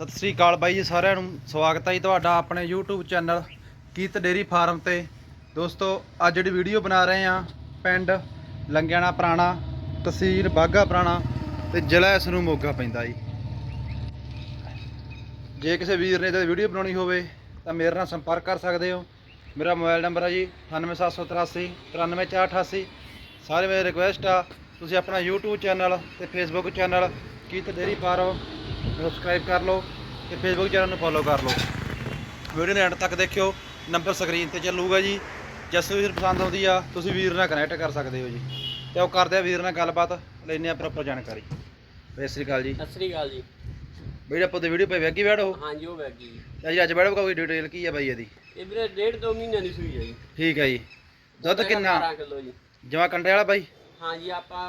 ਸਤਿ ਸ੍ਰੀ ਅਕਾਲ ਬਾਈ ਜੀ ਸਾਰਿਆਂ ਨੂੰ। ਸਵਾਗਤ ਹੈ ਜੀ ਤੁਹਾਡਾ ਆਪਣੇ YouTube ਚੈਨਲ ਕੀਤ ਡੇਰੀ ਫਾਰਮ ਤੇ। ਦੋਸਤੋ, ਅੱਜ ਜਿਹੜੀ ਵੀਡੀਓ ਬਣਾ ਰਹੇ ਆ ਪਿੰਡ ਲੰਗਿਆਣਾ ਪੁਰਾਣਾ, ਤਹਿਸੀਲ ਬਾਗਾ ਪੁਰਾਣਾ ਤੇ ਜ਼ਿਲ੍ਹਾ ਇਸ ਨੂੰ ਮੋਗਾ ਪੈਂਦਾ ਜੀ। ਜੇ ਕਿਸੇ ਵੀਰ ਨੇ ਤਾਂ ਵੀਡੀਓ ਬਣਾਉਣੀ ਹੋਵੇ, ਤਾਂ ਮੇਰੇ ਨਾਲ ਸੰਪਰਕ ਕਰ ਸਕਦੇ ਹੋ। ਮੇਰਾ ਮੋਬਾਈਲ ਨੰਬਰ ਹੈ ਜੀ 98783 93488 ਸਾਰੇ ਮੇਰੇ ਰਿਕੁਐਸਟ ਆ, ਤੁਸੀਂ ਆਪਣਾ YouTube ਚੈਨਲ ਤੇ Facebook ਚੈਨਲ ਕੀਤ ਡੇਰੀ ਫਾਰਮ ਸਬਸਕ੍ਰਾਈਬ ਕਰ ਲਓ ਤੇ ਫੇਸਬੁੱਕ ਚੈਨਲ ਨੂੰ ਫੋਲੋ ਕਰ ਲਓ। ਵੀਡੀਓ ਨੇ ਐਂਡ ਤੱਕ ਦੇਖਿਓ। ਨੰਬਰ ਸਕਰੀਨ ਤੇ ਚੱਲੂਗਾ ਜੀ। ਜਿਸ ਵੀਰ ਪਸੰਦ ਆਉਂਦੀ ਆ ਤੁਸੀਂ ਵੀਰ ਨਾਲ ਕਨੈਕਟ ਕਰ ਸਕਦੇ ਹੋ ਜੀ। ਤੇ ਉਹ ਕਰਦੇ ਆ ਵੀਰ ਨਾਲ ਗੱਲਬਾਤ ਲੈਨੇ ਆ ਪ੍ਰੋਪਰ ਜਾਣਕਾਰੀ। ਸਤਿ ਸ੍ਰੀ ਅਕਾਲ ਜੀ। ਸਤਿ ਸ੍ਰੀ ਅਕਾਲ ਜੀ। ਵੀਡੀਓ ਆਪਾਂ ਤੇ ਵੀਡੀਓ ਪਈ ਵੇਗੀ ਬੈਠੋ ਹਾਂਜੀ ਉਹ ਬੈਗੀ ਜੀ। ਅੱਜ ਬੈਠੋ ਕੋਈ ਡਿਟੇਲ ਕੀ ਆ ਬਾਈ ਇਹਦੀ? ਇਹ ਵੀਰੇ ਡੇਢ ਦੋ ਮਹੀਨਿਆਂ ਦੀ ਸੂਈ ਹੈ ਜੀ। ਠੀਕ ਹੈ ਜੀ। ਦੁੱਧ ਕਿੰਨਾ? 12 ਕਿਲੋ ਜੀ। ਜਮਾ ਕੰਡੇ ਵਾਲਾ ਬਾਈ? ਹਾਂਜੀ ਆਪਾਂ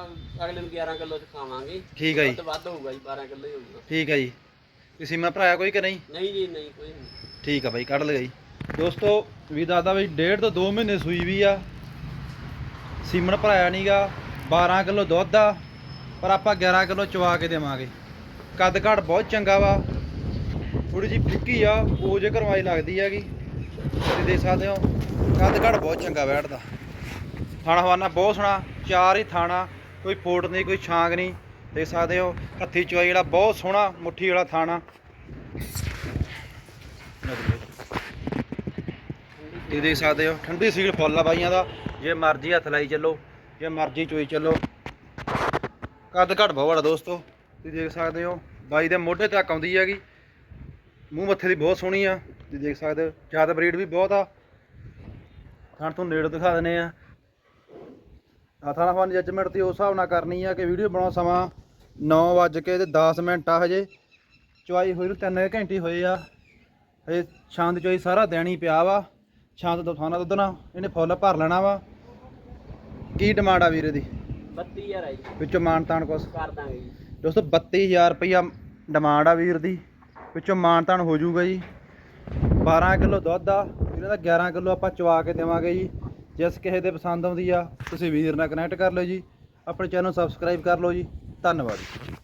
ਅਗਲੇ ਨੂੰ 11 ਕਿਲੋ ਦਿਖਾਵਾਂਗੇ ਠੀਕ ਹੈ ਜੀ। ਦੁੱਧ ਵੱਧ ਹੋਊਗਾ ਜੀ 12 ਕਿਲੋ ਹੀ ਹੋਊਗਾ। ਠੀਕ ਹੈ ਜੀ। ਤੁਸੀਂ ਮੈਂ ਭਰਾਇਆ ਕੋਈ ਕਿ ਨਹੀਂ? ਨਹੀਂ ਜੀ ਨਹੀਂ ਕੋਈ ਨਹੀਂ। ਠੀਕ ਆ ਬਾਈ ਕੱਢ ਲਿਆ ਜੀ। ਦੋਸਤੋ ਵੀ ਦੱਸਦਾ ਬਈ ਡੇਢ ਤੋਂ 2 ਮਹੀਨੇ ਸੂਈ ਵੀ ਆ। ਸੀਮਨ ਭਰਾਇਆ ਨਹੀਂਗਾ 12 ਕਿਲੋ ਦੁੱਧ ਆ ਪਰ ਆਪਾਂ 11 ਕਿਲੋ ਚਵਾ ਕੇ ਦੇਵਾਂਗੇ। ਕੱਦ ਘੜ ਬਹੁਤ ਚੰਗਾ ਵਾ। ਥੋੜੀ ਜਿਹੀ ਫਿੱਕੀ ਆ ਉਹ ਜੇ ਕਰਵਾਈ ਲੱਗਦੀ ਹੈਗੀ। ਤੁਸੀਂ ਦੇਖ ਸਕਦੇ ਹੋ ਕੱਦ ਘੜ ਬਹੁਤ ਚੰਗਾ ਬੈਠਦਾ। ਥਾਣਾ ਹਵਾਨਾ ਬਹੁਤ ਸੋਹਣਾ, ਚਾਰ ਹੀ ਥਾਣਾ, ਕੋਈ ਫੋਟ ਨਹੀਂ, ਕੋਈ ਛਾਂਗ ਨਹੀਂ, ਦੇਖ ਸਕਦੇ ਹੋ, ਹੱਥੀ ਚੋਈ ਜਿਹੜਾ ਬਹੁਤ ਸੋਹਣਾ, ਮੁੱਠੀ ਵਾਲਾ ਥਾਣਾ। ਇਹ ਦੇਖ ਸਕਦੇ ਹੋ, ਠੰਡੀ ਸੀਲ ਫੁੱਲ ਆ ਬਾਈਆਂ ਦਾ, ਜੇ ਮਰਜ਼ੀ ਹੱਥ ਲਾਈ ਚੱਲੋ, ਜੇ ਮਰਜ਼ੀ ਚੋਈ ਚੱਲੋ। ਕੱਦ ਘੱਟ ਬਹੁਤ ਵਾਲਾ ਦੋਸਤੋ, ਤੁਸੀਂ ਦੇਖ ਸਕਦੇ ਹੋ, ਬਾਈ ਦੇ ਮੋਢੇ ਤੱਕ ਆਉਂਦੀ ਹੈਗੀ, ਮੂੰਹ ਮੱਥੇ ਦੀ ਬਹੁਤ ਸੋਹਣੀ ਆ, ਤੁਸੀਂ ਦੇਖ ਸਕਦੇ ਹੋ ਜ਼ਿਆਦਾ ਬਰੀਡ ਵੀ ਬਹੁਤ ਆ। ਥਣ ਤੋਂ ਨੇੜੇ ਦਿਖਾ ਦਿੰਦੇ ਆ। ਹੱਥਾਂ ਨਾਲ ਜੱਜਮੈਂਟ ਤੇ ਉਸ ਹਿਸਾਬ ਨਾਲ ਕਰਨੀ ਆ ਕਿ ਵੀਡੀਓ ਬਣਾਉਣ ਸਮਾਂ 9 ਵੱਜ ਕੇ ਤੇ 10 ਮਿੰਟ ਆ ਹਜੇ। ਚੁਆਈ ਹੋਈ ਨੂੰ 3 ਘੰਟੇ ਹੋਏ ਆ। ਹਜੇ ਦੀ ਚੋਈ ਸਾਰਾ ਦੇਣੀ ਪਿਆ ਵਾ। ਸ਼ਾਮ ਤੋਂ ਦਫਾਨਾ ਦੁੱਧ ਨਾ ਇਹਨੇ ਫੁੱਲ ਭਰ ਲੈਣਾ ਵਾ। ਕੀ ਡਿਮਾਂਡ ਆ ਵੀਰੇ ਦੀ? 32000 ਹੈ ਜੀ। ਵਿੱਚੋਂ ਮਾਨ ਤਾਨ ਕੁਛ? ਕਰ ਦਾਂਗੇ ਜੀ। ਦੋਸਤੋ 32000 ਰੁਪਈਆ ਡਿਮਾਂਡ ਆ ਵੀਰ ਦੀ। ਵਿੱਚੋਂ ਮਾਨ ਤਾਨ ਹੋ ਜਾਊਗਾ ਜੀ। 12 ਕਿਲੋ ਦੁੱਧ ਆ। ਇਹਨਾਂ ਦਾ 11 ਕਿਲੋ ਆਪਾਂ ਚਵਾ ਕੇ ਦੇਵਾਂਗੇ ਜੀ। ਜਿਸ ਕਿਸੇ ਦੇ ਪਸੰਦ ਆਉਂਦੀ ਆ, ਤੁਸੀਂ ਵੀਰ ਨਾਲ ਕਨੈਕਟ ਕਰ ਲਓ ਜੀ। ਆਪਣੇ ਚੈਨਲ ਨੂੰ ਸਬਸਕ੍ਰਾਈਬ ਕਰ ਲਓ ਜੀ। ਧੰਨਵਾਦ।